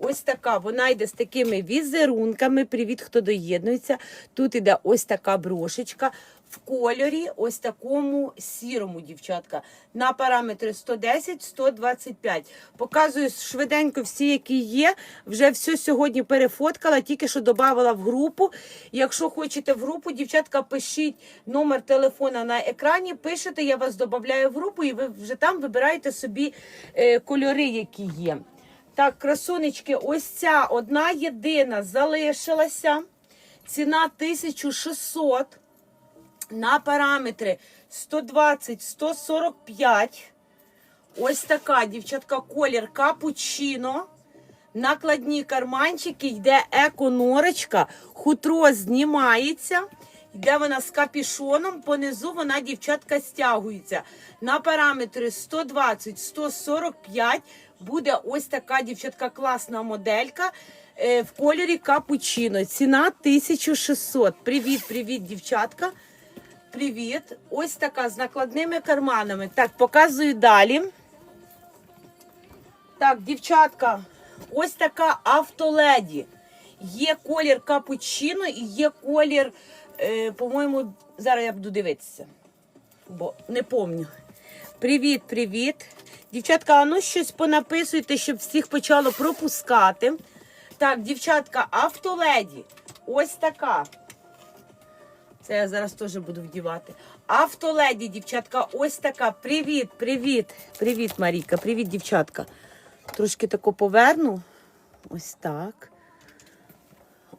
Ось така, вона йде з такими візерунками. Привіт, хто доєднується. Тут іде ось така брошечка в кольорі, ось такому сірому, дівчатка. На параметри 110-125. Показую швиденько всі, які є. Вже все сьогодні перефоткала, тільки що додавала в групу. Якщо хочете в групу, дівчатка, пишіть номер телефона на екрані, пишете, я вас додаю в групу, і ви вже там вибираєте собі е, кольори, які є. Так, красунечки, ось ця одна єдина залишилася. Ціна 1600 на параметри 120-145. Ось така, дівчатка, колір капучино. Накладні карманчики, йде еконорочка, хутро знімається. Йде вона з капішоном, понизу вона, дівчатка, стягується. На параметри 120-145 буде ось така, дівчатка, класна моделька е, в кольорі капучино. Ціна 1600. Привіт, привіт, дівчатка. Привіт. Ось така з накладними карманами. Так, показую далі. Так, дівчатка, ось така автоледі. Є колір капучино і є колір, е, по-моєму, зараз я буду дивитися, бо не пам'ятаю. Привіт, привіт. Дівчатка, а ну щось понаписуйте, щоб всіх почало пропускати. Так, дівчатка, автоледі. Ось така. Це я зараз теж буду вдівати. Автоледі, дівчатка, ось така. Привіт, привіт, привіт, Марійка, привіт, дівчатка. Трошки тако поверну. Ось так.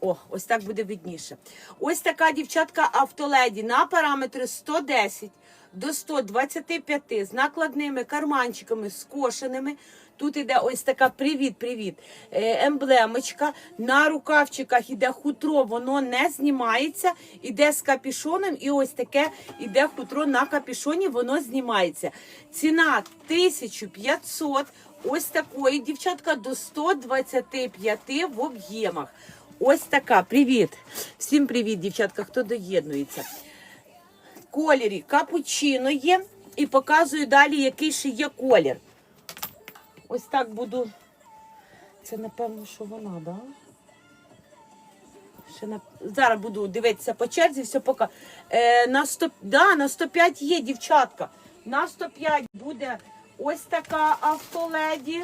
О, ось так буде видніше. Ось така дівчатка автоледі на параметри 110 до 125 з накладними карманчиками скошеними. Тут іде ось така привіт-привіт. е, Емблемочка. На рукавчиках іде хутро, воно не знімається. Іде з капішоном, і ось таке іде хутро на капішоні, воно знімається. Ціна 1500. Ось такої дівчатка до 125 в об'ємах. Ось така. Привіт. Всім привіт, дівчатка, хто доєднується. Кольорі капучино є. І показую далі, який ще є колір. Ось так буду. Це напевно, що вона, так? Да? Ще на... Зараз буду дивитися по черзі, все поки. Е, на, 100... да, на 105 є, дівчатка. На 105 буде ось така автоледі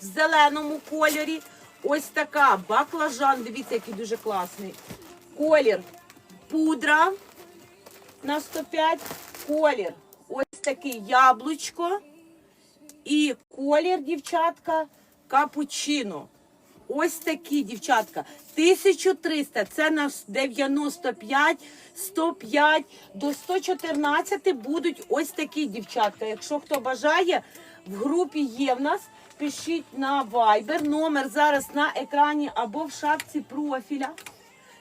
в зеленому кольорі. Ось така баклажан. Дивіться, який дуже класний. Колір пудра на 105. Колір. Ось такий яблучко. І колір, дівчатка, капучино. Ось такі, дівчатка. 1300, це на 95, 105, до 114 будуть ось такі, дівчатка. Якщо хто бажає, в групі є в нас. Пишіть на Viber. Номер зараз на екрані або в шапці профіля.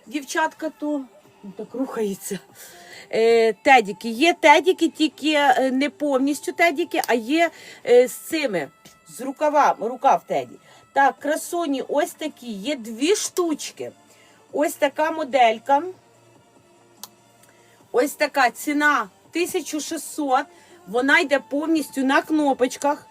Дівчатка, то ну, так рухається. Е, тедіки. Є тедіки, тільки е, не повністю тедіки, а є е, з цими, з рукава, рукав теді. Так, красуні, ось такі. Є дві штучки. Ось така моделька. Ось така ціна 1600. Вона йде повністю на кнопочках.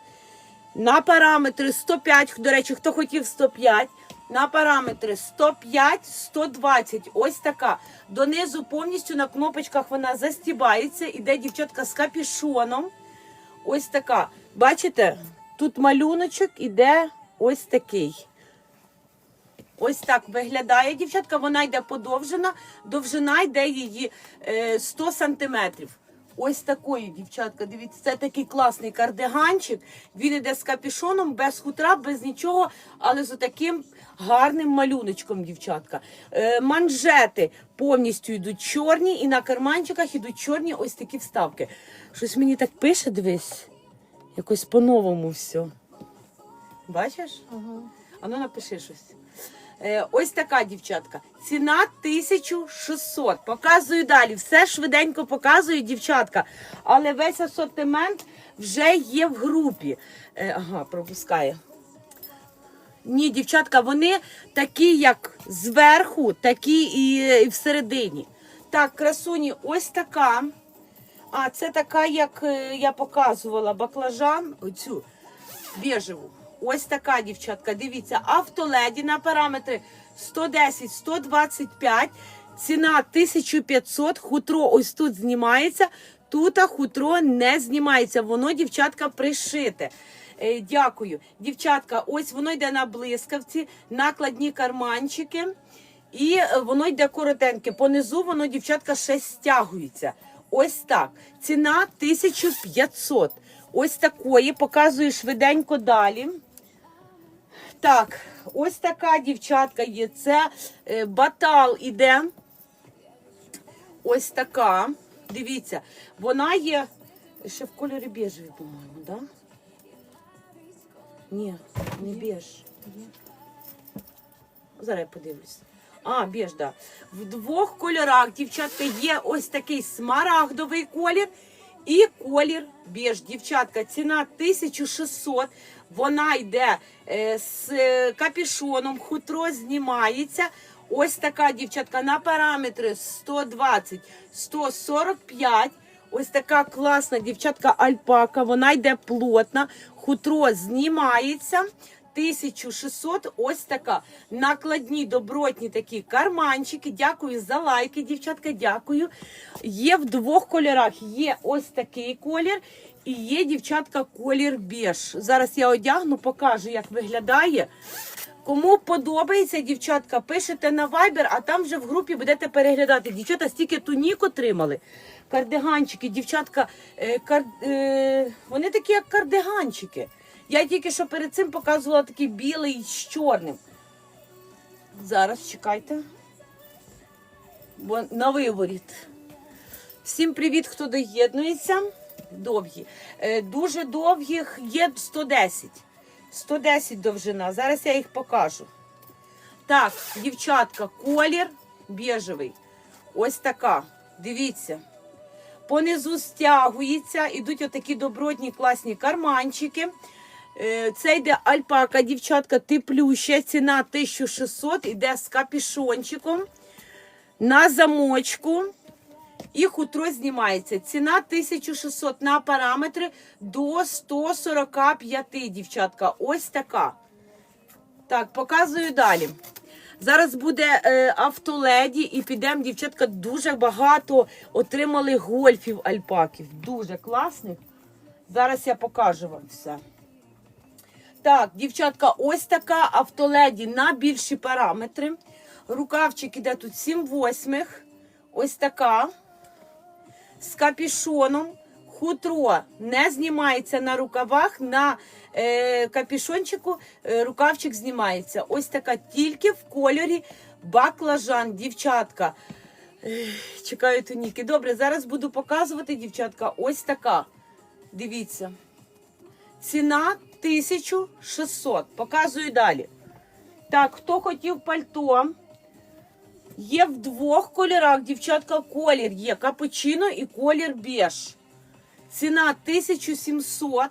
На параметри 105, до речі, хто хотів 105, на параметри 105, 120. Ось така. Донизу повністю на кнопочках вона застібається. Іде дівчатка з капішоном. Ось така. Бачите, тут малюночок іде ось такий. Ось так виглядає дівчатка, вона йде подовжена, довжина йде її е, 100 сантиметрів. Ось такої, дівчатка, дивіться, це такий класний кардиганчик. Він іде з капішоном, без хутра, без нічого, але з таким гарним малюночком, дівчатка. Е, манжети повністю йдуть чорні, і на карманчиках йдуть чорні ось такі вставки. Щось мені так пише, дивись, якось по-новому все. Бачиш? А ну напиши щось. Е, ось така дівчатка. Ціна 1600. Показую далі. Все швиденько показую, дівчатка. Але весь асортимент вже є в групі. Е, ага, пропускає. Ні, дівчатка, вони такі, як зверху, такі і, всередині. Так, красуні, ось така. А, це така, як е, я показувала, баклажан, оцю бежеву. Ось така дівчатка. Дивіться, автоледі на параметри 110-125. Ціна 1500. Хутро ось тут знімається. Тут хутро не знімається. Воно, дівчатка, пришите. Е, дякую. Дівчатка, ось воно йде на блискавці, накладні карманчики. І воно йде коротеньке. Понизу воно, дівчатка, ще стягується. Ось так. Ціна 1500. Ось такої. Показую швиденько далі. Так, ось така дівчатка є. Це е, батал іде. Ось така. Дивіться, вона є ще в кольорі біжевий, по-моєму, так? Да? Ні, не біж. Зараз я подивлюсь. А, біж, да. В двох кольорах, дівчатка, є ось такий смарагдовий колір і колір біж. Дівчатка, ціна 1600. Вона йде е, з капішоном, хутро знімається. Ось така дівчатка на параметри 120, 145. Ось така класна дівчатка альпака. Вона йде плотна, хутро знімається. 1600, ось така. Накладні добротні такі карманчики. Дякую за лайки, дівчатка. Дякую. Є в двох кольорах. Є ось такий колір. І є, дівчатка, колір біж. Зараз я одягну, покажу, як виглядає. Кому подобається, дівчатка, пишете на Viber, а там вже в групі будете переглядати. Дівчата стільки тунік отримали. Кардиганчики, дівчатка, е, кар, е, вони такі, як кардиганчики. Я тільки що перед цим показувала такий білий з чорним. Зараз чекайте. Бо на виворіт. Всім привіт, хто доєднується. Довгі. Е, дуже довгих є 110. 110 довжина. Зараз я їх покажу. Так, дівчатка, колір біжевий. Ось така. Дивіться. Понизу стягується, ідуть отакі добротні класні карманчики. Е, Це йде альпака, дівчатка, теплюща, ціна 1600, іде з капішончиком на замочку. І хутро знімається. Ціна 1600 на параметри до 145, дівчатка. Ось така. Так, показую далі. Зараз буде е, автоледі і підемо, дівчатка, дуже багато отримали гольфів альпаків. Дуже класних. Зараз я покажу вам все. Так, дівчатка, ось така автоледі на більші параметри. Рукавчик іде тут 7 восьмих. Ось така. З капішоном. Хутро не знімається на рукавах, на е, капішончику е, рукавчик знімається. Ось така тільки в кольорі баклажан, дівчатка. Е, чекаю туніки. Добре, зараз буду показувати, дівчатка, ось така. Дивіться. Ціна 1600. Показую далі. Так, хто хотів пальто? Є в двох кольорах, дівчатка, колір є капучино і колір біж. Ціна 1700.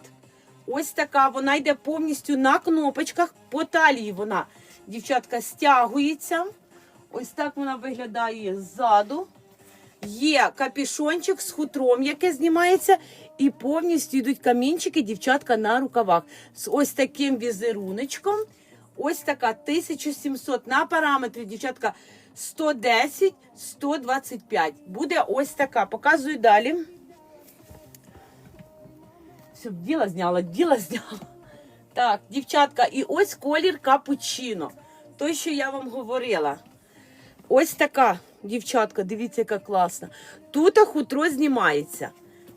Ось така. Вона йде повністю на кнопочках. По талії вона, дівчатка, стягується. Ось так вона виглядає ззаду. Є капішончик з хутром, яке знімається, і повністю йдуть камінчики, дівчатка, на рукавах. З ось таким візеруночком. Ось така 1700 на параметрі, дівчатка, 110, 125. Буде ось така. Показую далі. Все, діла зняла, діла зняла. Так, дівчатка, і ось колір капучино. Той, що я вам говорила. Ось така дівчатка, дивіться, яка класна. Тут хутро знімається.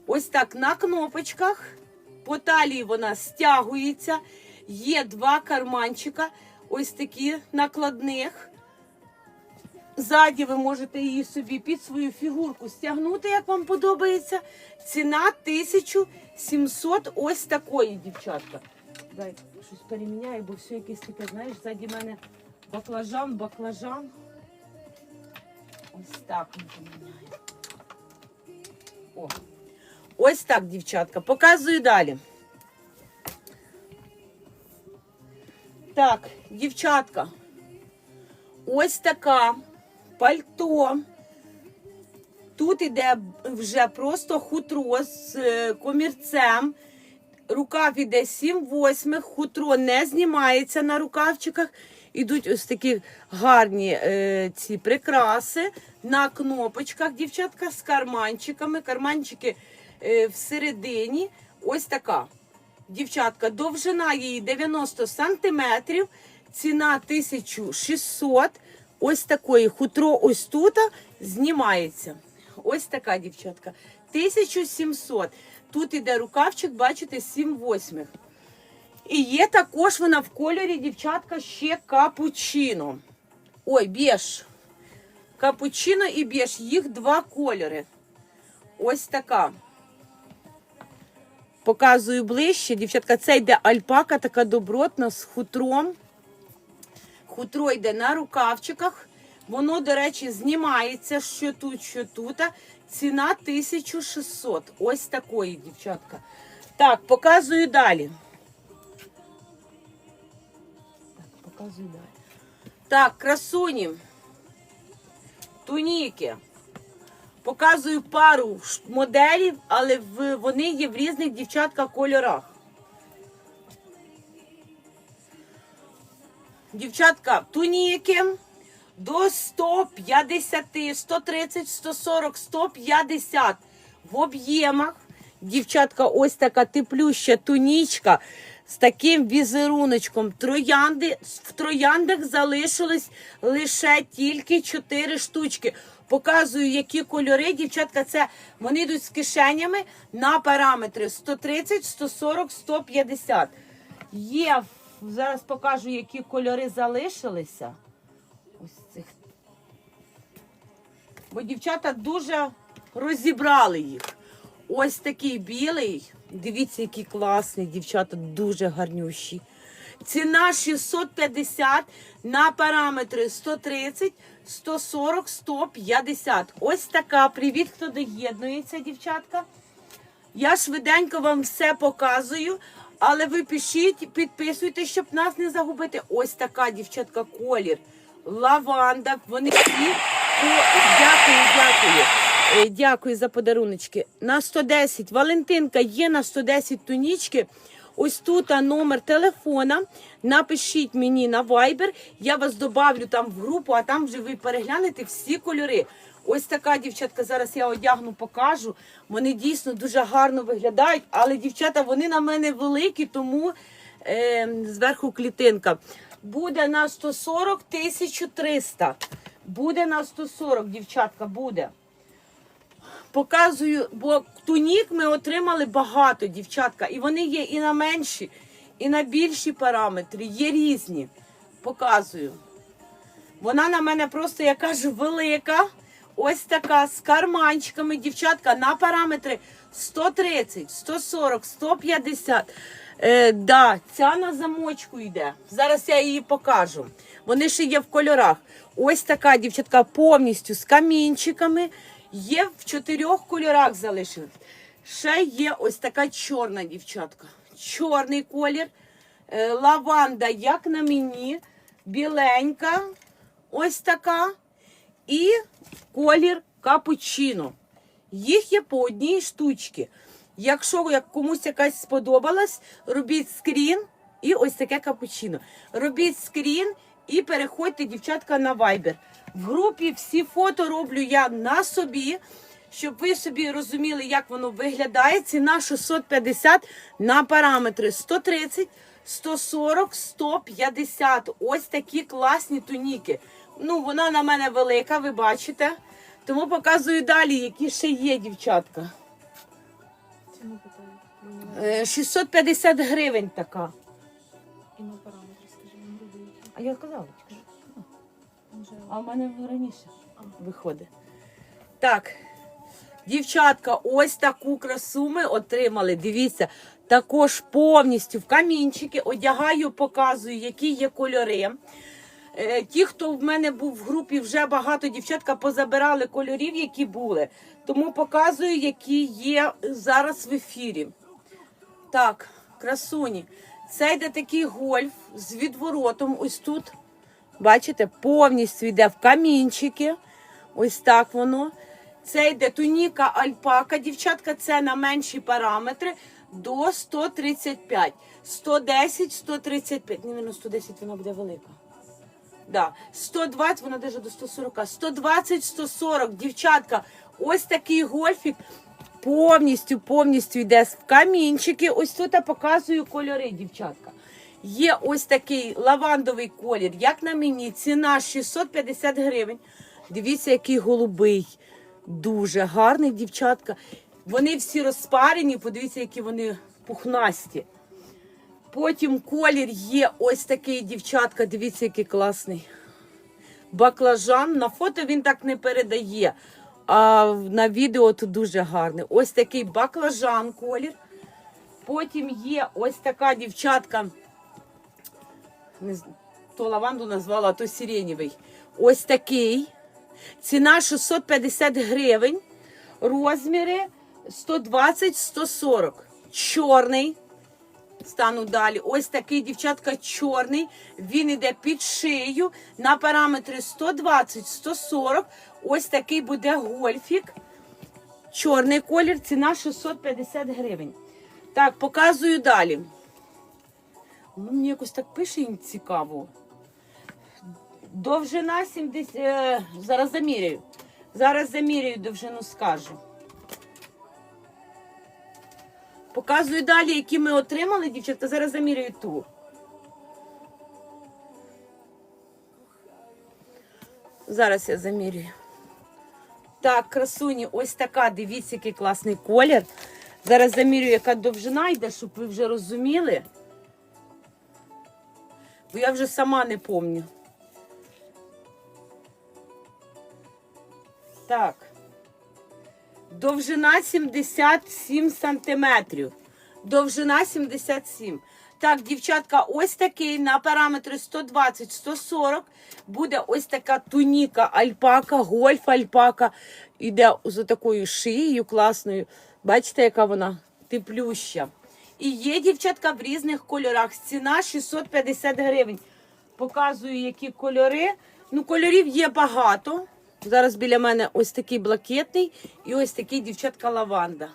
Ось так на кнопочках. По талії вона стягується. Є два карманчика, ось такі накладних. Ззаді ви можете її собі під свою фігурку стягнути, як вам подобається. Ціна 1700 ось такої, дівчатка. Дай щось переміняю, бо все якесь таке, знаєш, ззаді мене баклажан, баклажан. Ось так. О. Ось так, дівчатка. Показую далі. Так, дівчатка. Ось така пальто. Тут іде вже просто хутро з е, комірцем. Рукав іде 7 восьмих, хутро не знімається на рукавчиках. Ідуть ось такі гарні е, ці прикраси на кнопочках, дівчатка, з карманчиками. Карманчики е, всередині. Ось така. Дівчатка, довжина її 90 сантиметрів, ціна 1600. Ось такої хутро ось тут знімається. Ось така дівчатка. 1700. Тут іде рукавчик, бачите, 7 восьмих. І є також вона в кольорі, дівчатка, ще капучино. Ой, біж. Капучино і біж. Їх два кольори. Ось така. Показую ближче. Дівчатка, це йде альпака, така добротна з хутром. Хутро йде на рукавчиках. Воно, до речі, знімається що тут, що тут. Ціна 1600. Ось такої, дівчатка. Так, показую далі. Так, показую далі. Так, красуні. Туніки. Показую пару моделів, але вони є в різних дівчатка кольорах. Дівчатка, туніки до 150, 130, 140, 150 в об'ємах. Дівчатка, ось така теплюща тунічка з таким візеруночком. Троянди, в трояндах залишилось лише тільки 4 штучки. Показую, які кольори. Дівчатка, це вони йдуть з кишенями на параметри 130, 140, 150. Є, зараз покажу, які кольори залишилися. Ось цих. Бо дівчата дуже розібрали їх. Ось такий білий. Дивіться, який класний, дівчата, дуже гарнющі. Ціна 650 на параметри 130, 140, 150. Ось така. Привіт, хто доєднується, дівчатка. Я швиденько вам все показую, але ви пишіть, підписуйтесь, щоб нас не загубити. Ось така дівчатка колір. Лаванда. Вони всі. по- Дякую, дякую. Е, Дякую за подаруночки. На 110. Валентинка є на 110 тунічки. Ось тут а, номер телефона. Напишіть мені на Viber. Я вас добавлю там в групу, а там вже ви переглянете всі кольори. Ось така дівчатка. Зараз я одягну, покажу. Вони дійсно дуже гарно виглядають, але дівчата вони на мене великі, тому е, зверху клітинка. Буде на 140 1300. Буде на 140, дівчатка, буде. Показую, бо тунік ми отримали багато, дівчатка, і вони є і на менші, і на більші параметри, є різні. Показую. Вона на мене просто, я кажу, велика. Ось така з карманчиками, дівчатка, на параметри 130, 140, 150. Е, да, ця на замочку йде. Зараз я її покажу. Вони ще є в кольорах. Ось така дівчатка повністю з камінчиками. Є в чотирьох кольорах залишилась. Ще є ось така чорна дівчатка. Чорний колір. Е, лаванда, як на мені, біленька. Ось така. І колір капучино. Їх є по одній штучці. Якщо як комусь якась сподобалась, робіть скрін і ось таке капучино. Робіть скрін і переходьте, дівчатка, на Viber. В групі всі фото роблю я на собі, щоб ви собі розуміли, як воно виглядає. Ціна 650 на параметри 130, 140, 150. Ось такі класні туніки. Ну, вона на мене велика, ви бачите. Тому показую далі, які ще є, дівчатка. Ціну питаю. Е, 650 гривень така. І на параметри, які. А я казала, тільки а в мене раніше виходить. Так, дівчатка, ось таку красу ми отримали. Дивіться, також повністю в камінчики. Одягаю, показую, які є кольори. Е, Ті, хто в мене був в групі, вже багато дівчатка позабирали кольорів, які були. Тому показую, які є зараз в ефірі. Так, красуні. Це йде такий гольф з відворотом. Ось тут. Бачите, повністю йде в камінчики. Ось так воно. Це йде туніка альпака. Дівчатка, це на менші параметри. до 135. 110, 135. Ні, ну 110 вона буде велика. Да. 120, вона даже до 140. 120, 140. Дівчатка, ось такий гольфік повністю, повністю йде в камінчики. Ось тут я показую кольори, дівчатка. Є ось такий лавандовий колір, як на мені, ціна 650 гривень. Дивіться, який голубий. Дуже гарний, дівчатка. Вони всі розпарені, подивіться, які вони пухнасті. Потім колір є ось такий, дівчатка. Дивіться, який класний. Баклажан. На фото він так не передає. А на відео тут дуже гарний. Ось такий баклажан колір. Потім є ось така дівчатка. То лаванду назвала, а то сиренєвий. Ось такий. Ціна 650 гривень. Розміри 120-140. Чорний. Стану далі. Ось такий дівчатка чорний. Він іде під шию на параметри 120-140. Ось такий буде гольфік. Чорний колір, ціна 650 гривень. Так, показую далі. Ну, мені якось так пише їм цікаво. Довжина 70. е, зараз заміряю. Зараз заміряю довжину, скажу. Показую далі, які ми отримали, дівчатка. Зараз заміряю ту. Зараз я замірюю. Так, красуні, ось така. Дивіться, який класний колір. Зараз замірюю, яка довжина йде, щоб ви вже розуміли. Бо я вже сама не пам'ятаю. Так. Довжина 77 сантиметрів. Довжина 77. Так, дівчатка, ось такий на параметри 120-140 буде ось така туніка альпака, гольф альпака. Іде з такою шиєю класною. Бачите, яка вона теплюща. І є дівчатка в різних кольорах. Ціна 650 гривень. Показую, які кольори. Ну, кольорів є багато. Зараз біля мене ось такий блакитний і ось такий дівчатка лаванда.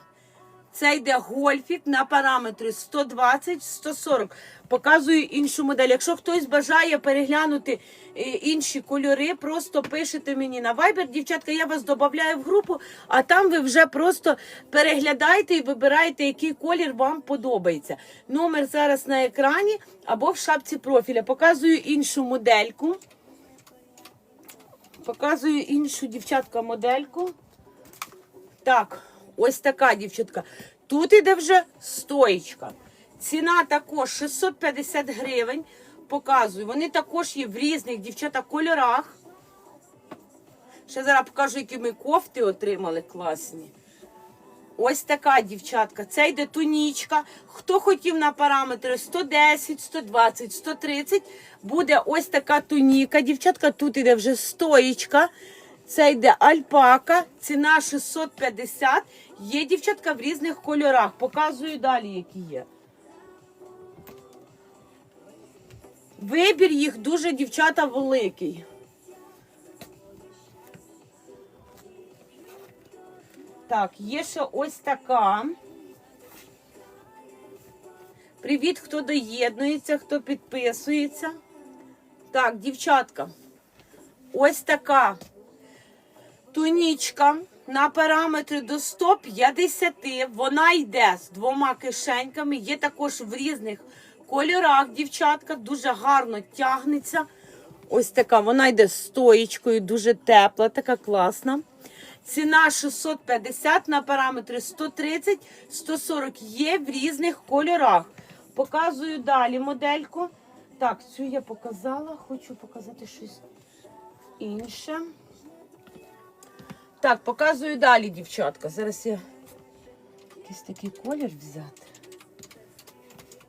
Це йде гольфік на параметри 120-140. Показую іншу модель. Якщо хтось бажає переглянути е, інші кольори, просто пишете мені на Viber. Дівчатка, я вас додаю в групу, а там ви вже просто переглядаєте і вибираєте, який колір вам подобається. Номер зараз на екрані або в шапці профіля. Показую іншу модельку. Показую іншу дівчатка модельку. Так, ось така дівчатка. Тут іде вже стоїчка. Ціна також 650 гривень. Показую. Вони також є в різних дівчата кольорах. Ще зараз покажу, які ми кофти отримали класні. Ось така дівчатка. Це йде тунічка. Хто хотів на параметри 110, 120, 130, буде ось така туніка. Дівчатка, тут йде вже стоїчка. Це йде альпака, ціна 650. Є дівчатка в різних кольорах. Показую далі, які є. Вибір їх дуже, дівчата, великий. Так, є ще ось така. Привіт, хто доєднується, хто підписується. Так, дівчатка. Ось така тунічка на параметри до 150. Вона йде з двома кишеньками. Є також в різних кольорах. Дівчатка дуже гарно тягнеться. Ось така. Вона йде з стоїчкою, дуже тепла, така класна. Ціна 650 на параметри 130, 140 є в різних кольорах. Показую далі модельку. Так, цю я показала. Хочу показати щось інше. Так, показую далі, дівчатка. Зараз я якийсь такий колір взяти.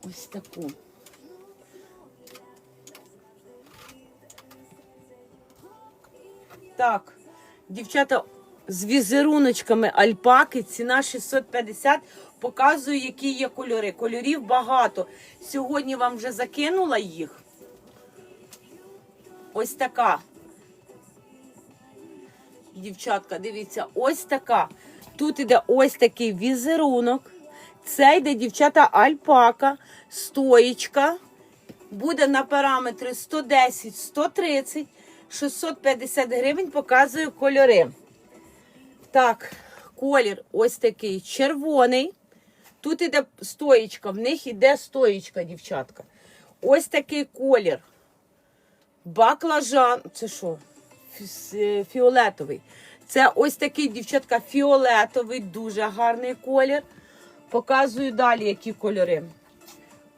Ось таку. Так, дівчата з візеруночками альпаки, ціна 650. Показую, які є кольори. Кольорів багато. Сьогодні вам вже закинула їх. Ось така. Дівчатка, дивіться, ось така. Тут іде ось такий візерунок. Це йде дівчата альпака, стоїчка. Буде на параметри 110, 130, 650 гривень. Показую кольори. Так, колір ось такий червоний. Тут іде стоїчка, в них іде стоїчка, дівчатка. Ось такий колір. Баклажан. Це що? Е, Фіолетовий. Це ось такий, дівчатка, фіолетовий, дуже гарний колір. Показую далі, які кольори.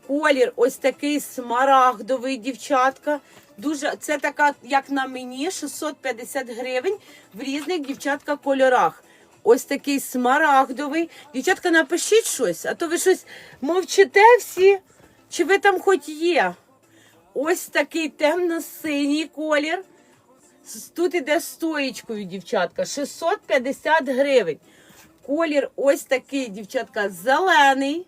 Колір ось такий смарагдовий, дівчатка. Дуже, це така, як на мені, 650 гривень в різних дівчатка кольорах. Ось такий смарагдовий. Дівчатка, напишіть щось, а то ви щось мовчите всі. Чи ви там хоч є? Ось такий темно-синій колір. Тут іде стоїчкою, дівчатка, 650 гривень. Колір ось такий, дівчатка, зелений.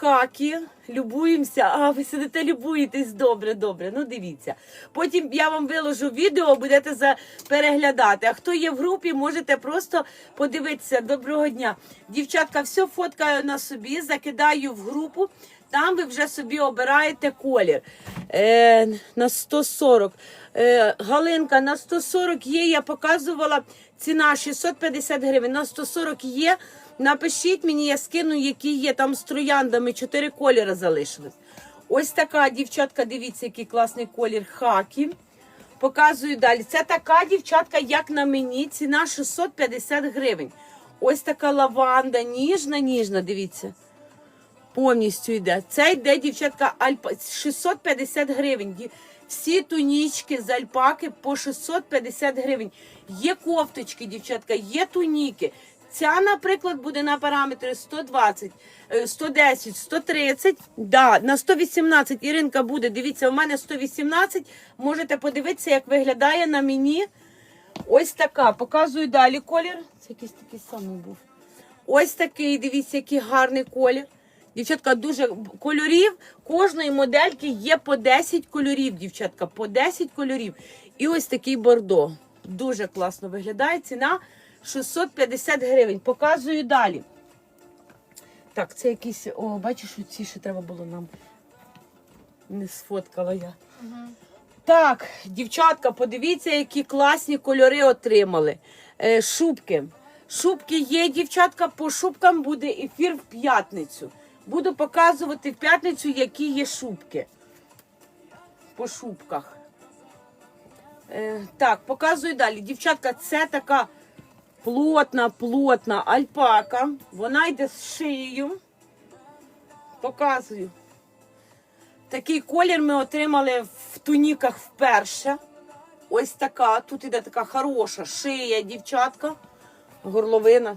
Хакі, любуємося. А, ви сидите, любуєтесь добре, добре. Ну дивіться. Потім я вам виложу відео, будете за переглядати. А хто є в групі, можете просто подивитися. Доброго дня. Дівчатка, все фоткаю на собі, закидаю в групу. Там ви вже собі обираєте колір. Е, на 140. Е, Галинка на 140 є. Я показувала ціна 650 гривень. На 140 є. Напишіть мені, я скину, які є там з трояндами. Чотири кольори залишилось. Ось така дівчатка, дивіться, який класний колір хакі. Показую далі. Це така дівчатка, як на мені. Ціна 650 гривень. Ось така лаванда, ніжна, ніжна, дивіться. Повністю йде. Це йде, дівчатка, альпа 650 гривень. Всі тунічки з альпаки по 650 гривень. Є кофточки, дівчатка, є туніки. Ця, наприклад, буде на параметри 120, е, 110, 130. Да, на 118 Іринка буде. Дивіться, у мене 118. Можете подивитися, як виглядає на мені. Ось така. Показую далі колір. Це якийсь такий самий був. Ось такий, дивіться, який гарний колір. Дівчатка, дуже кольорів. Кожної модельки є по 10 кольорів, дівчатка, по 10 кольорів. І ось такий бордо. Дуже класно виглядає. Ціна 650 гривень. Показую далі. Так, це якісь. О, бачиш, ці ще треба було нам. Не сфоткала я. Так, дівчатка, подивіться, які класні кольори отримали. Е, шубки. Шубки є, дівчатка, по шубкам буде ефір в п'ятницю. Буду показувати в п'ятницю, які є шубки. По шубках. Е, так, показую далі. Дівчатка, це така плотна, плотна альпака. Вона йде з шиєю. Показую. Такий колір ми отримали в туніках вперше. Ось така. Тут іде така хороша шия, дівчатка. Горловина.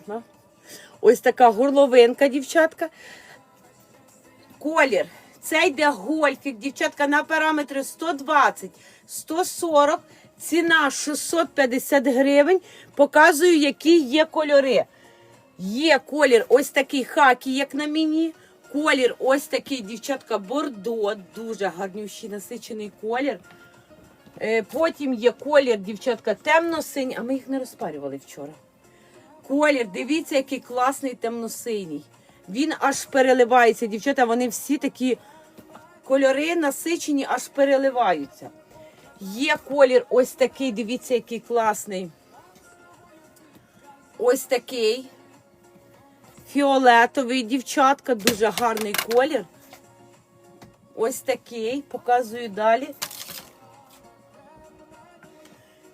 Ось така горловинка, дівчатка. Колір. Це йде гольфік, дівчатка, на параметри 120, 140, ціна 650 гривень. Показую, які є кольори. Є колір ось такий хакі, як на мені. Колір ось такий, дівчатка, бордо, дуже гарнющий насичений колір. Е, Потім є колір, дівчатка, темно-синій, а ми їх не розпарювали вчора. Колір, дивіться, який класний темно-синій. Він аж переливається. Дівчата, вони всі такі кольори насичені, аж переливаються. Є колір ось такий, дивіться, який класний. Ось такий. Фіолетовий, дівчатка, дуже гарний колір. Ось такий, показую далі.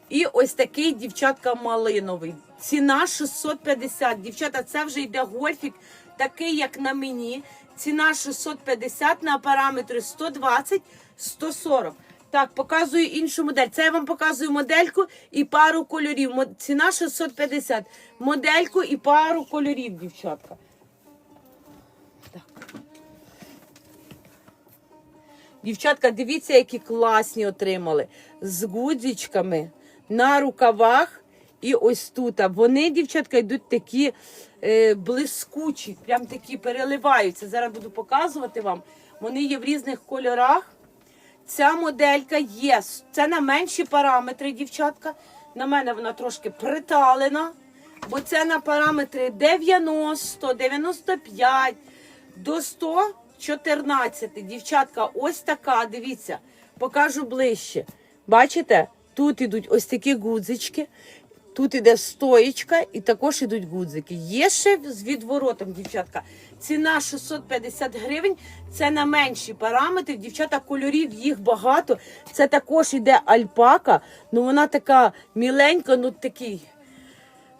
І ось такий, дівчатка, малиновий. Ціна 650. Дівчата, це вже йде гольфік, такий, як на мені. Ціна 650 на параметри 120, 140. Так, показую іншу модель. Це я вам показую модельку і пару кольорів. Ціна 650. Модельку і пару кольорів, дівчатка. Так. Дівчатка, дивіться, які класні отримали. З гудзичками на рукавах і ось тут. Вони, дівчатка, йдуть такі е, блискучі, прям такі переливаються. Зараз буду показувати вам. Вони є в різних кольорах. Ця моделька є. Це на менші параметри, дівчатка. На мене вона трошки приталена, бо це на параметри 90, 95, до 114. Дівчатка, ось така, дивіться, покажу ближче. Бачите? Тут ідуть ось такі гудзички. Тут іде стоєчка і також йдуть гудзики. Є ще з відворотом, дівчатка. Ціна 650 гривень. Це на менші параметри. Дівчата, кольорів їх багато. Це також йде альпака, ну вона така міленька, ну такий.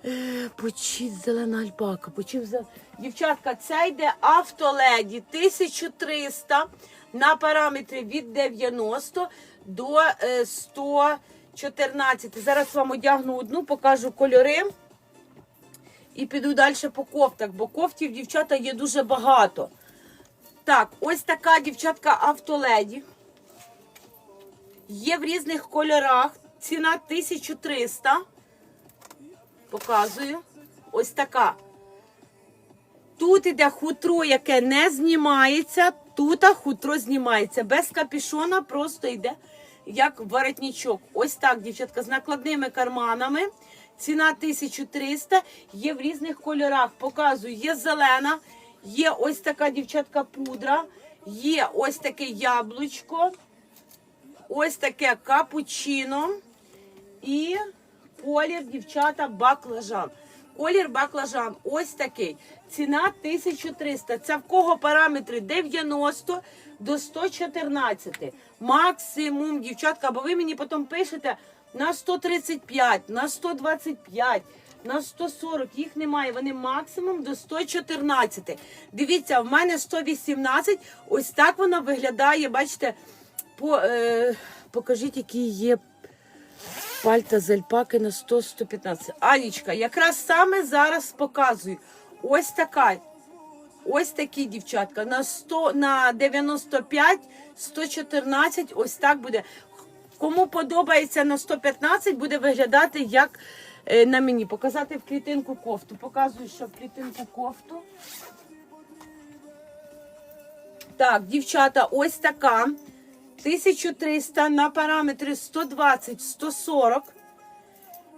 Е, Почіть зелена альпака. Почів зелена. Дівчатка, це йде автоледі 1300 на параметри від 90 до е, 100. 14. Зараз вам одягну одну, покажу кольори. І піду далі по кофтах, бо кофтів, дівчата, є дуже багато. Так, ось така дівчатка автоледі. Є в різних кольорах. Ціна 1300. Показую. Ось така. Тут іде хутро, яке не знімається. Тут хутро знімається. Без капішона просто йде як воротничок. Ось так, дівчатка, з накладними карманами. Ціна 1300. Є в різних кольорах. Показую, є зелена, є ось така дівчатка пудра, є ось таке яблучко, ось таке капучино. І колір, дівчата, баклажан. Колір баклажан ось такий. Ціна 1300. Це в кого параметри 90 до 114. Максимум, дівчатка, бо ви мені потім пишете на 135, на 125, на 140. Їх немає. Вони максимум до 114. Дивіться, в мене 118. Ось так вона виглядає. Бачите, по, е, покажіть, які є Пальта з альпаки на 100-115. Анічка, якраз саме зараз показую. Ось така. Ось такі дівчатка. На 100, на 95, 114, ось так буде. Кому подобається на 115, буде виглядати як е, на мені. Показати в клітинку кофту. Показую, що в клітинку кофту. Так, дівчата, ось така. 1300 на параметри 120-140.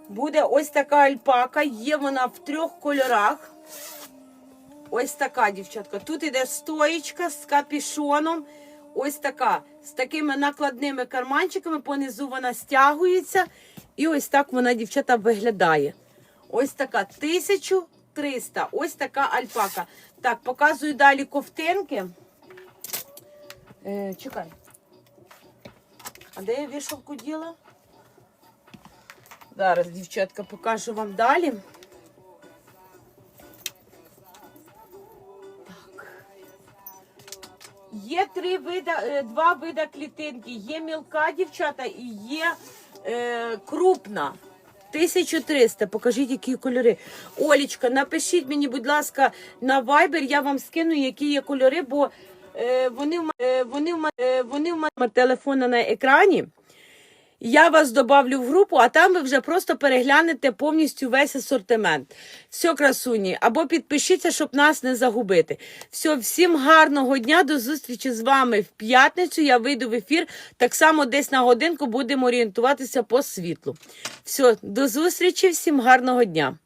Буде ось така альпака. Є вона в трьох кольорах. Ось така, дівчатка. Тут іде стоїчка з капішоном. Ось така. З такими накладними карманчиками. Понизу вона стягується. І ось так вона, дівчата, виглядає. Ось така 1300. Ось така альпака. Так, показую далі ковтинки. Е, чекай. А де я вішалку діла? Зараз, дівчатка, покажу вам далі. Три вида, е, два вида клітинки. Є мілка дівчата і є е, крупна. 1300. Покажіть, які кольори. Олічка, напишіть мені, будь ласка, на Viber, я вам скину, які є кольори, бо е, вони в м- е, вони в м- е, вони в мене телефона на екрані. Я вас добавлю в групу, а там ви вже просто переглянете повністю весь асортимент. Все, красуні, або підпишіться, щоб нас не загубити. Все, всім гарного дня, до зустрічі з вами в п'ятницю. Я вийду в ефір. Так само десь на годинку будемо орієнтуватися по світлу. Все, до зустрічі, всім гарного дня.